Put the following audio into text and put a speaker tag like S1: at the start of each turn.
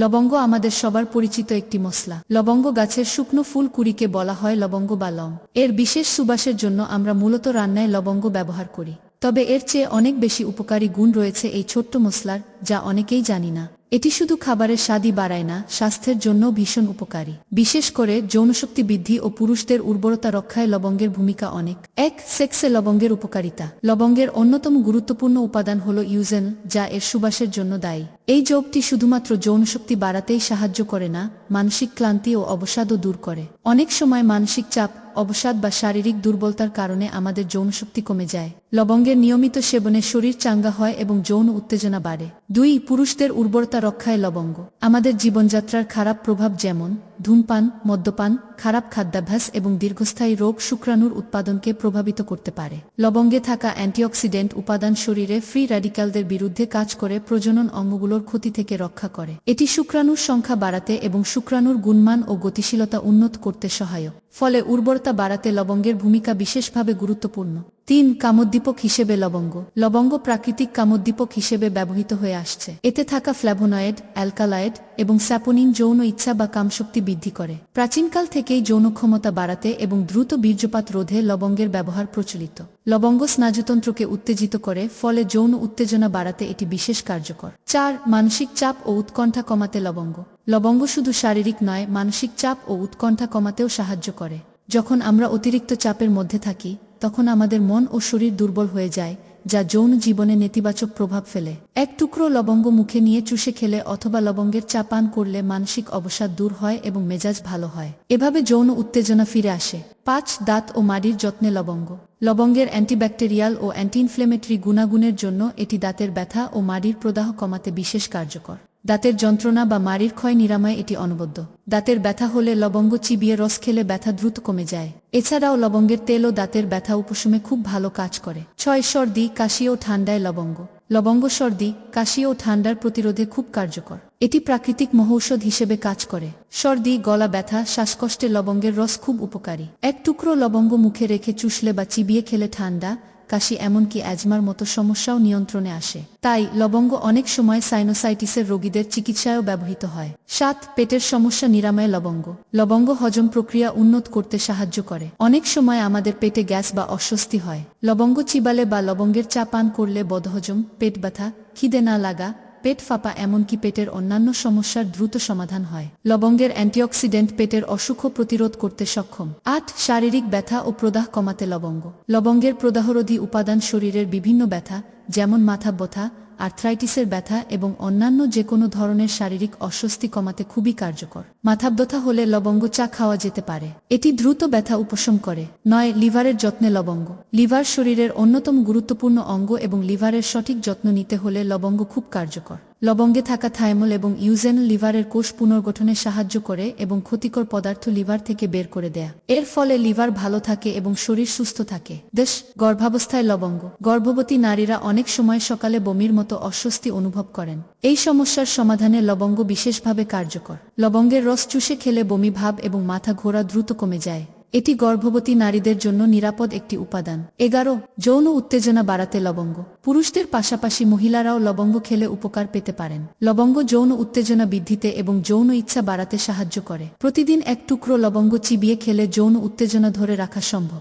S1: লবঙ্গ আমাদের সবার পরিচিত একটি মশলা। লবঙ্গ গাছের শুকনো ফুল কুড়িকে বলা হয় লবঙ্গ বা লং। এর বিশেষ সুবাসের জন্য আমরা মূলত রান্নায় লবঙ্গ ব্যবহার করি। তবে এর চেয়ে অনেক বেশি উপকারী গুণ রয়েছে এই ছোট্ট মশলার, যা অনেকেই জানি না। এটি শুধু খাবারের স্বাদই বাড়ায় না, স্বাস্থ্যের জন্য ভীষণ উপকারী। বিশেষ করে যৌনশক্তি বৃদ্ধি ও পুরুষদের উর্বরতা রক্ষায় লবঙ্গের ভূমিকা অনেক। এক, সেক্সে লবঙ্গের উপকারিতা। লবঙ্গের অন্যতম গুরুত্বপূর্ণ উপাদান হল ইউজেন, যা এর সুবাসের জন্য দায়ী। এই যোগটি শুধুমাত্র যৌনশক্তি বাড়াতেই সাহায্য করে না, মানসিক ক্লান্তি ও অবসাদও দূর করে। অনেক সময় মানসিক চাপ অবসাদ বা শারীরিক দুর্বলতার কারণে আমাদের যৌনশক্তি কমে যায়। লবঙ্গের নিয়মিত সেবনে শরীর চাঙ্গা হয় এবং যৌন উত্তেজনা বাড়ে। দুই, পুরুষদের উর্বরতা রক্ষায় লবঙ্গ। আমাদের জীবনযাত্রার খারাপ প্রভাব যেমন ধূমপান, মদ্যপান, খারাপ খাদ্যাভ্যাস এবং দীর্ঘস্থায়ী রোগ শুক্রাণুর উৎপাদনকে প্রভাবিত করতে পারে। লবঙ্গে থাকা অ্যান্টিঅক্সিডেন্ট উপাদান শরীরে ফ্রি র্যাডিক্যালদের বিরুদ্ধে কাজ করে প্রজনন অঙ্গগুলোর ক্ষতি থেকে রক্ষা করে। এটি শুক্রাণুর সংখ্যা বাড়াতে এবং শুক্রাণুর গুণমান ও গতিশীলতা উন্নত করতে সহায়ক। ফলে উর্বরতা বাড়াতে লবঙ্গের ভূমিকা বিশেষভাবে গুরুত্বপূর্ণ। তিন কামোদ্দীপক হিসেবে লবঙ্গ। লবঙ্গ প্রাকৃতিক কামোদ্দীপক হিসেবে ব্যবহৃত হয়ে আসছে। এতে থাকা ফ্ল্যাভোনয়েড, অ্যালকালয়েড এবং স্যাপোনিন যৌন ইচ্ছা বা কামশক্তি বৃদ্ধি করে। প্রাচীনকাল থেকেই যৌন ক্ষমতা বাড়াতে এবং দ্রুত বীর্যপাত রোধে লবঙ্গের ব্যবহার প্রচলিত। লবঙ্গ স্নায়ুতন্ত্রকে উত্তেজিত করে, ফলে যৌন উত্তেজনা বাড়াতে এটি বিশেষ কার্যকর। চার, মানসিক চাপ ও উৎকণ্ঠা কমাতে লবঙ্গ। লবঙ্গ শুধু শারীরিক নয়, মানসিক চাপ ও উৎকণ্ঠা কমাতেও সাহায্য করে। যখন আমরা অতিরিক্ত চাপের মধ্যে থাকি তখন আমাদের মন ও শরীর দুর্বল হয়ে যায়, যা যৌন জীবনে নেতিবাচক প্রভাব ফেলে। এক টুকরো লবঙ্গ মুখে নিয়ে চুষে খেলে অথবা লবঙ্গের চা পান করলে মানসিক অবসাদ দূর হয় এবং মেজাজ ভালো হয়। এভাবে যৌন উত্তেজনা ফিরে আসে। পাঁচ, দাঁত ও মাড়ির যত্নে লবঙ্গ। লবঙ্গের অ্যান্টিব্যাকটেরিয়াল ও অ্যান্টি ইনফ্লেমেটরি গুণাগুণের জন্য এটি দাঁতের ব্যথা ও মাড়ির প্রদাহ কমাতে বিশেষ কার্যকর। দাঁতের যন্ত্রণা বা মারির ক্ষয় নিরাময় এটি অনবদ্য। দাঁতের ব্যথা হলে লবঙ্গ চিবিয়ে রস খেলে ব্যথা দ্রুত কমে যায়। এছাড়াও লবঙ্গের তেলও দাঁতের ব্যথা উপশমে খুব ভালো কাজ করে। ছয় সর্দি, কাশি ও ঠান্ডায় লবঙ্গ। লবঙ্গ সর্দি, কাশি ও ঠান্ডার প্রতিরোধে খুব কার্যকর। এটি প্রাকৃতিক মহৌষধ হিসেবে কাজ করে। সর্দি, গলা ব্যথা, শ্বাসকষ্টে লবঙ্গের রস খুব উপকারী। এক টুকরো লবঙ্গ মুখে রেখে চুষলে বা চিবিয়ে খেলে ঠান্ডা কাশি এমনকি অ্যাজমার মতো সমস্যাও নিয়ন্ত্রণে আসে। তাই লবঙ্গ অনেক সময় সাইনোসাইটিসের রোগীদের চিকিৎসায়ও ব্যবহৃত হয়। সাত, পেটের সমস্যা নিরাময় লবঙ্গ। লবঙ্গ হজম প্রক্রিয়া উন্নত করতে সাহায্য করে। অনেক সময় আমাদের পেটে গ্যাস বা অস্বস্তি হয়। লবঙ্গ চিবালে বা লবঙ্গের চা পান করলে বদহজম, পেট ব্যথা, খিদে না লাগা পেট ফাঁপা এমনকি পেটের অন্যান্য সমস্যার দ্রুত সমাধান হয়। লবঙ্গের অ্যান্টিঅক্সিডেন্ট পেটের অসুখ প্রতিরোধ করতে সক্ষম। আট, শারীরিক ব্যথা ও প্রদাহ কমাতে লবঙ্গ। লবঙ্গের প্রদাহরোধী উপাদান শরীরের বিভিন্ন ব্যথা, যেমন মাথা ব্যথা আর্থ্রাইটিসের ব্যথা এবং অন্যান্য যে কোনো ধরনের শারীরিক অস্বস্তি কমাতে খুবই কার্যকর। মাথা ব্যথা হলে লবঙ্গ চা খাওয়া যেতে পারে। এটি দ্রুত ব্যথা উপশম করে, নয়, লিভারের যত্নে লবঙ্গ। লিভার শরীরের অন্যতম গুরুত্বপূর্ণ অঙ্গ এবং লিভারের সঠিক যত্ন নিতে হলে লবঙ্গ খুব কার্যকর। লবঙ্গে থাকা থাইমল এবং ইউজেন লিভারের কোষ পুনর্গঠনে সাহায্য করে এবং ক্ষতিকর পদার্থ লিভার থেকে বের করে দেয়া। এর ফলে লিভার ভালো থাকে এবং শরীর সুস্থ থাকে। দেশ, গর্ভাবস্থায় লবঙ্গ। গর্ভবতী নারীরা অনেক সময় সকালে বমির মতো অস্বস্তি অনুভব করেন। এই সমস্যার সমাধানে লবঙ্গ বিশেষভাবে কার্যকর। লবঙ্গের রস চুষে খেলে বমি ভাব এবং মাথা ঘোরা দ্রুত কমে যায়। এটি গর্ভবতী নারীদের জন্য নিরাপদ একটি উপাদান। এগারো, যৌন উত্তেজনা বাড়াতে লবঙ্গ। পুরুষদের পাশাপাশি মহিলারাও লবঙ্গ খেলে উপকার পেতে পারেন। লবঙ্গ যৌন উত্তেজনা বৃদ্ধিতে এবং যৌন ইচ্ছা বাড়াতে সাহায্য করে। প্রতিদিন এক টুকরো লবঙ্গ চিবিয়ে খেলে যৌন উত্তেজনা ধরে রাখা সম্ভব।